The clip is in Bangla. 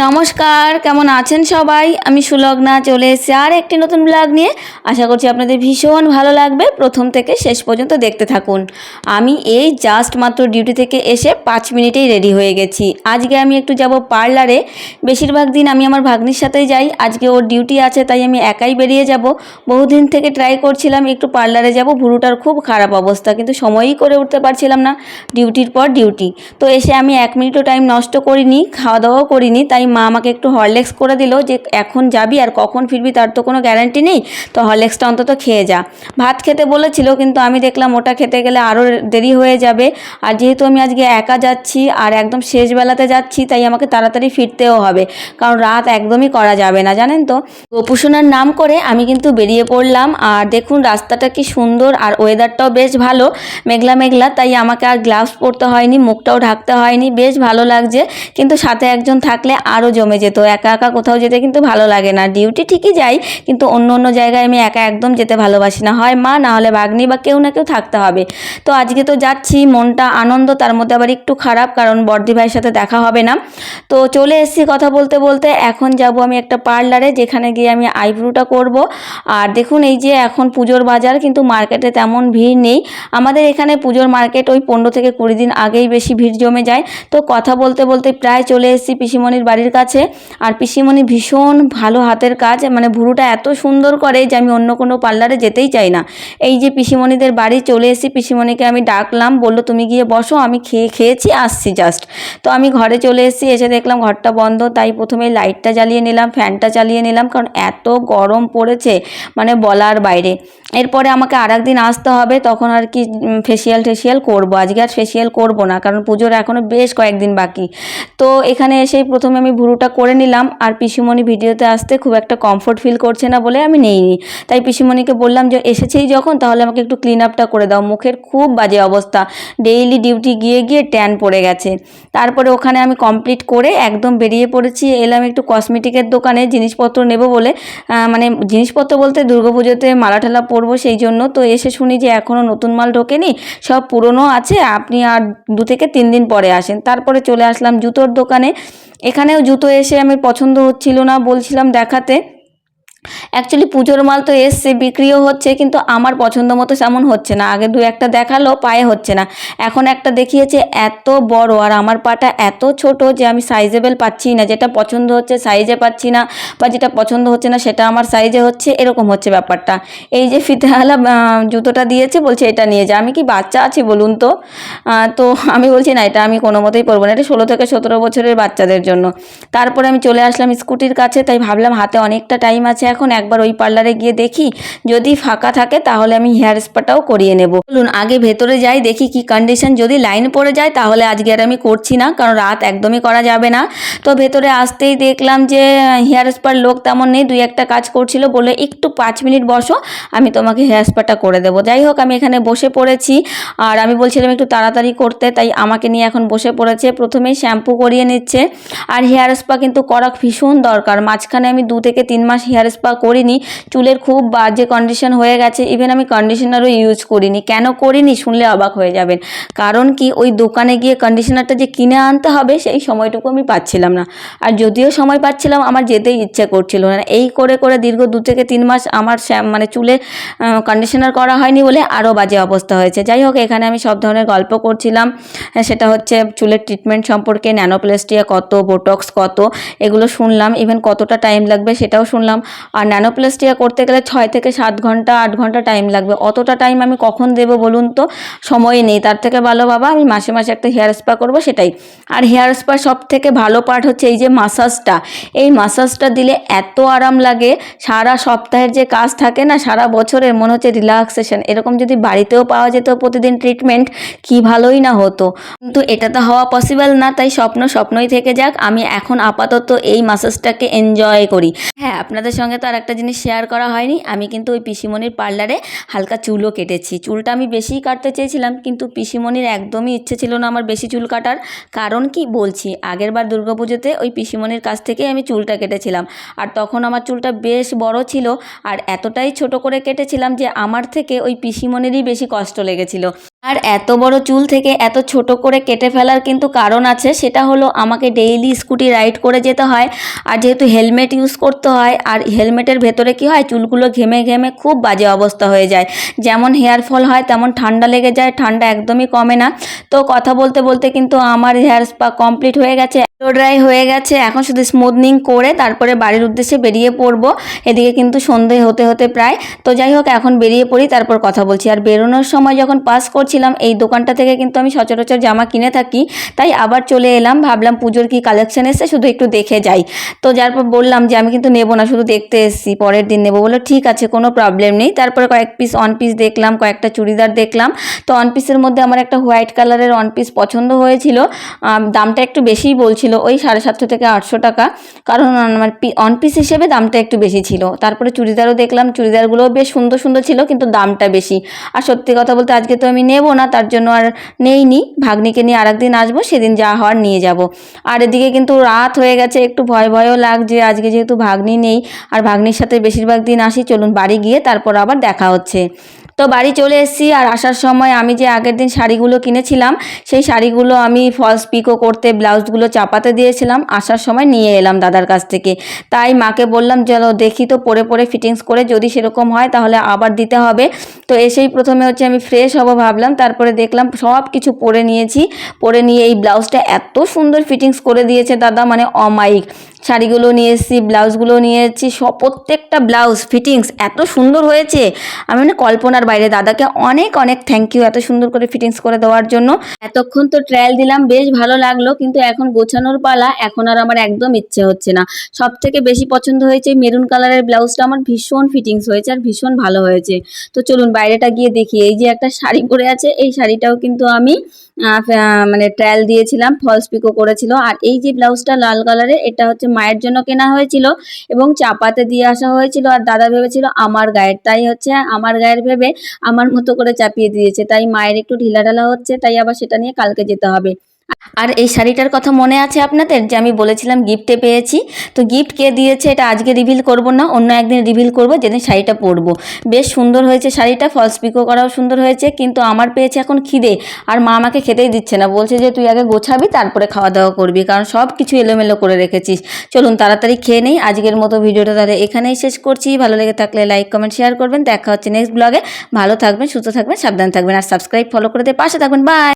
নমস্কার, কেমন আছেন সবাই? আমি সুলগ্না, চলে এসেছি আর একটি নতুন ব্লগ নিয়ে। আশা করছি আপনাদের ভীষণ ভালো লাগবে। প্রথম থেকে শেষ পর্যন্ত দেখতে থাকুন। আমি এই জাস্ট মাত্র ডিউটি থেকে এসে পাঁচ মিনিটেই রেডি হয়ে গেছি। আজকে আমি একটু যাব পার্লারে বেশিরভাগ দিন আমি আমার ভাগ্নির সাথেই যাই। আজকে ওর ডিউটি আছে, তাই আমি একাই বেরিয়ে যাব। বহুদিন থেকে ট্রাই করছিলাম একটু পার্লারে যাব। ভুরুটার খুব খারাপ অবস্থা, কিন্তু সময়ই করে উঠতে পারছিলাম না। ডিউটির পর ডিউটি তো এসে আমি এক মিনিটও টাইম নষ্ট করিনি খাওয়া দাওয়াও করিনি, তাই মা আমাকে একটু হরলেক্স করে দিল যে এখন যাবি আর কখন ফিরবি তার তো কোনো গ্যারান্টি নেই। তো হরলেক্সটা অন্তত খেয়ে যা। ভাত খেতে বলেছিল, কিন্তু আমি দেখলাম ওটা খেতে গেলে আরও দেরি হয়ে যাবে। আর যেহেতু আমি আজকে একা যাচ্ছি আর একদম শেষ বেলাতে যাচ্ছি, তাই আমাকে তাড়াতাড়ি ফিরতেও হবে। কারণ রাত একদমই করা যাবে না, জানেন তো? গোপুসোনার নাম করে আমি কিন্তু বেরিয়ে পড়লাম। আর দেখুন, রাস্তাটা কি সুন্দর আর ওয়েদারটাও বেশ ভালো। মেঘলা মেঘলা, তাই আমাকে আর গ্লাভস পরতে হয়নি, মুখটাও ঢাকতে হয়নি। বেশ ভালো লাগছে। কিন্তু সাথে একজন থাকলে আরও জমে যেত। একা একা কোথাও যেতে কিন্তু ভালো লাগে না। ডিউটি ঠিকই যাই, কিন্তু অন্য অন্য জায়গায় আমি একা একদম যেতে ভালোবাসি না। হয় মা, না হলে বাগনি বা কেউ না কেউ থাকতে হবে। তো আজকে তো যাচ্ছি, মনটা আনন্দ, তার মধ্যে আবার একটু খারাপ, কারণ বর্দি ভাইয়ের সাথে দেখা হবে না। তো চলে এসেছি কথা বলতে বলতে। এখন যাব আমি একটা পার্লারে, যেখানে গিয়ে আমি আইব্রোটা করব। আর দেখুন, এই যে এখন পুজোর বাজার, কিন্তু মার্কেটে তেমন ভিড় নেই। আমাদের এখানে পুজোর মার্কেট ওই পনেরো থেকে কুড়ি দিন আগেই বেশি ভিড় জমে যায়। তো কথা বলতে বলতে প্রায় চলে এসেছি পিসিমণির বাড়ির কাছে। আর পিসিমণি ভীষণ ভালো হাতের কাজ মানে ভুরুটা এত সুন্দর করে যে আমি অন্য কোনো পার্লারে যেতেই চাই না। এই যে পিসিমণিদের বাড়ি চলে এসেছি পিসিমণিকে আমি ডাকলাম, বলল, তুমি গিয়ে বসো, আমি খেয়ে খেয়েছি, আসছি জাস্ট তো আমি ঘরে চলে এসেছি, এসে দেখলাম ঘরটা বন্ধ, তাই প্রথমে লাইটটা জ্বালিয়ে নিলাম ফ্যানটা চালিয়ে নিলাম, কারণ এত গরম পড়েছে মানে বলার বাইরে। এরপরে আমাকে আর একদিন আসতে হবে, তখন আর কি ফেসিয়াল টেসিয়াল করব। আজকে আর ফেসিয়াল করব না, কারণ পুজোর এখনও বেশ কয়েকদিন বাকি। তো এখানে এসেই প্রথমে আমি ভুরুটা করে নিলাম আর পিসিমণি ভিডিওতে আসতে খুব একটা কমফোর্ট ফিল করছে না বলে আমি নেইনি। তাই পিসিমণিকে বললাম যে, এসেছেই যখন, তাহলে আমাকে একটু ক্লিন আপটা করে দাও। মুখের খুব বাজে অবস্থা। ডেইলি ডিউটি গিয়ে গিয়ে ট্যান পড়ে গেছে। তারপরে ওখানে আমি কমপ্লিট করে একদম বেরিয়ে পড়েছি। এলাম একটু কসমেটিকের দোকানে, জিনিসপত্র নেব বলে। মানে জিনিসপত্র বলতে দুর্গাপুজোতে মালা ঠালা পরবো সেই জন্য। তো এসে শুনি যে, এখনও নতুন মাল ঢোকেনি। সব পুরনো আছে। আপনি আর দু থেকে তিন দিন পরে আসেন। তারপরে চলে আসলাম জুতোর দোকানে। এখানেও জুতো এসে আমি পছন্দ হচ্ছিল না বলছিলাম দেখাতে। অ্যাকচুয়ালি পুজোর মাল তো এসছে বিক্রিও হচ্ছে কিন্তু আমার পছন্দ মতো সেমন হচ্ছে না। আগে দু একটা দেখাল পায়ে হচ্ছে না। এখন একটা দেখিয়েছে এত বড় আর আমার পাটা এত ছোট যে আমি সাইজেবেল পাচ্ছি না। যেটা পছন্দ হচ্ছে সাইজে পাচ্ছি না বা যেটা পছন্দ হচ্ছে না সেটা আমার সাইজে হচ্ছে এরকম হচ্ছে ব্যাপারটা। এই যে আহ, জুতোটা দিয়েছে বলছে এটা নিয়ে যা। আমি কি বাচ্চা আছি বলুন তো? তো আমি বলছি না এটা আমি কোনো মতেই পরবো না। এটা ষোলো থেকে সতেরো বছরের বাচ্চাদের জন্য। তারপরে আমি চলে আসলাম স্কুটির কাছে তাই ভাবলাম হাতে অনেকটা টাইম আছে এখন একবার ওই পার্লারে গিয়ে দেখি, যদি ফাঁকা থাকে তাহলে আমি হেয়ার স্পাটাও করিয়ে নেব। বলুন, আগে ভেতরে যাই, দেখি কি কন্ডিশন যদি লাইন পড়ে যায় তাহলে আজকে আর আমি করছি না, কারণ রাত একদমই করা যাবে না। তো ভেতরে আসতেই দেখলাম যে, হেয়ার স্পার লোক তেমন নেই, দুই একটা কাজ করছিল বলে একটু পাঁচ মিনিট বসো, আমি তোমাকে হেয়ার স্পাটা করে দেবো। যাই হোক, আমি এখানে বসে পড়েছি, আর আমি বলছিলাম একটু তাড়াতাড়ি করতে, তাই আমাকে নিয়ে এখন বসে পড়েছে প্রথমেই শ্যাম্পু করিয়ে নিচ্ছে। আর হেয়ার স্পা কিন্তু করা ভীষণ দরকার, মাঝখানে আমি দু থেকে তিন মাস হেয়ার করিনি, চুলের খুব বাজে কন্ডিশন হয়ে গেছে ইভেন আমি কন্ডিশনারও ইউজ করিনি। কেন করিনি? শুনলে অবাক হয়ে যাবেন। কারণ কি, ওই দোকানে গিয়ে কন্ডিশনারটা যে কিনে আনতে হবে, সেই সময়টুকু আমি পাচ্ছিলাম না। আর যদিও সময় পাচ্ছিলাম, আমার যেতেই ইচ্ছে করছিল না। এই করে করে দীর্ঘ দু থেকে তিন মাস আমার মানে চুলে কন্ডিশনার করা হয়নি বলে আরও বাজে অবস্থা হয়েছে। যাই হোক, এখানে আমি সব ধরনের গল্প করছিলাম। সেটা হচ্ছে চুলের ট্রিটমেন্ট সম্পর্কে, ন্যানোপ্লাস্টিয়া কত বোটক্স কত, এগুলো শুনলাম। ইভেন কতটা টাইম লাগবে সেটাও শুনলাম। আর ন্যানোপ্লাস্টিয়া করতে গেলে ছয় থেকে সাত ঘণ্টা, আট ঘণ্টা টাইম লাগবে। অতটা টাইম আমি কখন দেবো বলুন তো? সময় নেই। তার থেকে ভালো বাবা, আমি মাসে মাসে একটা হেয়ার স্পা করব সেটাই। আর হেয়ার স্পা সব থেকে ভালো পার্ট হচ্ছে এই যে মাসাজটা এই মাসাজটা দিলে এত আরাম লাগে। সারা সপ্তাহের যে কাজ থাকে না, সারা বছরের মনে হচ্ছে রিল্যাক্সেশন এরকম যদি বাড়িতেও পাওয়া যেত প্রতিদিন ট্রিটমেন্ট কি ভালোই না হতো। কিন্তু এটা তো হওয়া পসিবল না, তাই স্বপ্ন স্বপ্নই থেকে যাক। আমি এখন আপাতত এই মাসাজটাকে এনজয় করি। হ্যাঁ আপনাদের সঙ্গে তো আর একটা জিনিস শেয়ার করা হয়নি। আমি কিন্তু ওই পিসিমণির পার্লারে হালকা চুলও কেটেছি। চুলটা আমি বেশিই কাটতে চেয়েছিলাম, কিন্তু পিসিমণির একদমই ইচ্ছে ছিল না আমার বেশি চুল কাটার। কারণ কি বলছি আগেরবার দুর্গাপুজোতে ওই পিসিমণির কাছ থেকেই আমি চুলটা কেটেছিলাম। আর তখন আমার চুলটা বেশ বড় ছিল, আর এতটাই ছোট করে কেটেছিলাম যে আমার থেকে ওই পিসিমণিরই বেশি কষ্ট লেগেছিল। আর এত বড় চুল থেকে এত ছোট করে কেটে ফেলার কিন্তু কারণ আছে, সেটা হলো আমাকে ডেইলি স্কুটি রাইড করে যেতে হয়। আর যেহেতু হেলমেট ইউজ করতে হয়, আর হেলমেটের ভেতরে কি হয়? চুলগুলো ঘেমে ঘেমে খুব বাজে অবস্থা হয়ে যায়। যেমন হেয়ার ফল হয়, তেমন ঠান্ডা লেগে যায়। ঠান্ডা একদমই কমে না। তো কথা বলতে বলতে কিন্তু আমার হেয়ার স্পা কমপ্লিট হয়ে গেছে। ড্রাই হয়ে গেছে। এখন শুধু স্মুথনিং করে তারপরে বাড়ির উদ্দেশ্যে বেরিয়ে পড়ব। এদিকে কিন্তু সন্ধে হতে হতে প্রায়। তো যাই হোক, এখন বেরিয়ে পড়ি, তারপর কথা বলছি। আর বেরোনোর সময় যখন পাস করছিলাম, এই দোকানটা থেকে কিন্তু আমি সচরাচর জামা কিনে থাকি। তাই আবার চলে এলাম, ভাবলাম পুজোর কি কালেকশন এসে শুধু একটু দেখে যাই। তো যার পর বললাম যে, আমি কিন্তু নেব না, শুধু দেখতে এসেছি, পরের দিন নেব। বলল, ঠিক আছে, কোনো প্রবলেম নেই। তারপরে কয়েক পিস অন পিস দেখলাম, কয়েকটা চুড়িদার দেখলাম। তো অন পিসের মধ্যে আমার একটা হোয়াইট কালারের অন পিস পছন্দ হয়েছিল। দামটা একটু বেশিই বলছিল। ওই সাড়ে সাতশো থেকে আটশো টাকা। কারণ আমার অন পিস হিসেবে দামটা একটু বেশি ছিল। তারপরে চুড়িদারও দেখলাম, চুড়িদারগুলোও বেশ সুন্দর সুন্দর ছিল, কিন্তু দামটা বেশি। আর সত্যি কথা বলতে আজকে তো আমি নেব না, তার জন্য আর নেইনি। ভাগ্নিকে নিয়ে আরেকদিন আসব, সেদিন যা হওয়ার নিয়ে যাব। আর এদিকে কিন্তু রাত হয়ে গেছে, একটু ভয় ভয়ও লাগছে, আজকে যেহেতু ভাগ্নি নেই। আর ভাগ্নির সাথে বেশিরভাগ দিন আসি, চলুন বাড়ি গিয়ে তারপর আবার দেখা হচ্ছে। তো বাড়ি চলে এসেছি আর আসার সময় আমি যে আগের দিন শাড়িগুলো কিনেছিলাম, সেই শাড়িগুলো আমি ফলস পিকো করতে ব্লাউজগুলো চাপাতে দিয়েছিলাম, আসার সময় নিয়ে এলাম দাদার কাছ থেকে। তাই মাকে বললাম, চলো দেখি তো পরে পরে ফিটিংস করে যদি সেরকম হয় তাহলে আবার দিতে হবে। তো এসেই প্রথমে হচ্ছে আমি ফ্রেশ হব ভাবলাম, তারপরে দেখলাম সব কিছু পরে নিয়েছি। পরে নিয়ে এই ব্লাউজটা এত সুন্দর ফিটিংস করে দিয়েছে দাদা মানে অমাইক শাড়িগুলো নিয়ে এসেছি, ব্লাউজগুলো নিয়ে এসেছি, সব প্রত্যেকটা ব্লাউজ ফিটিংস এত সুন্দর হয়েছে। আমি মানে কল্পনার বাইরে দাদাকে অনেক অনেক থ্যাংক ইউ এত সুন্দর করে ফিটিংস করে দেওয়ার জন্য। এতক্ষণ তো ট্রায়াল দিলাম, বেশ ভালো লাগল, কিন্তু এখন গোছানোর পালা, এখন আর আমার একদম ইচ্ছে হচ্ছে না। সব থেকে বেশি পছন্দ হয়েছে মেরুন কালারের ব্লাউজটা, আমার ভীষণ ফিটিংস হয়েছে আর ভীষণ ভালো হয়েছে। তো চলুন বাইরেটা গিয়ে দেখি, এই যে একটা শাড়ি পরে আছে, এই শাড়িটাও কিন্তু আমি মানে ট্রায়াল দিয়েছিলাম ফলস পিকো করেছিল। আর এই যে ব্লাউজটা লাল কালারের এটা হচ্ছে মায়ের জন্য কেনা হয়েছিল এবং চাপাতে দিয়ে আসা হয়েছিল। আর দাদা ভেবেছিল, আমার গায়ের। তাই হচ্ছে, আমার গায়ের ভেবে আমার মতো করে চাপিয়ে দিয়েছে। তাই মায়ের একটু ঢিলা ঢালা হচ্ছে, তাই আবার সেটা নিয়ে কালকে যেতে হবে। আর এই শাড়িটার কথা মনে আছে আপনাদের? যে আমি বলেছিলাম গিফটে পেয়েছি। তো গিফট কে দিয়েছে এটা আজকে রিভিল করব না, অন্য একদিন রিভিল করব, যেদিন শাড়িটা পরব। বেশ সুন্দর হয়েছে শাড়িটা ফলস পিকো করাও সুন্দর হয়েছে, কিন্তু আমার পেয়েছে এখন খিদে। আর মা আমাকে খেতেই দিচ্ছে না, বলছে যে তুই আগে গোছাবি, তারপরে খাওয়া দাওয়া করবি, কারণ সব কিছু এলোমেলো করে রেখেছিস। চলুন তাড়াতাড়ি খেয়ে নেই, আজকের মতো ভিডিওটা তাহলে এখানেই শেষ করছি। ভালো লেগে থাকলে লাইক কমেন্ট শেয়ার করবেন। দেখা হচ্ছে নেক্সট ব্লগে ভালো থাকবেন, সুস্থ থাকবেন, সাবধান থাকবেন, আর সাবস্ক্রাইব ফলো করে দিয়ে পাশে থাকবেন। বাই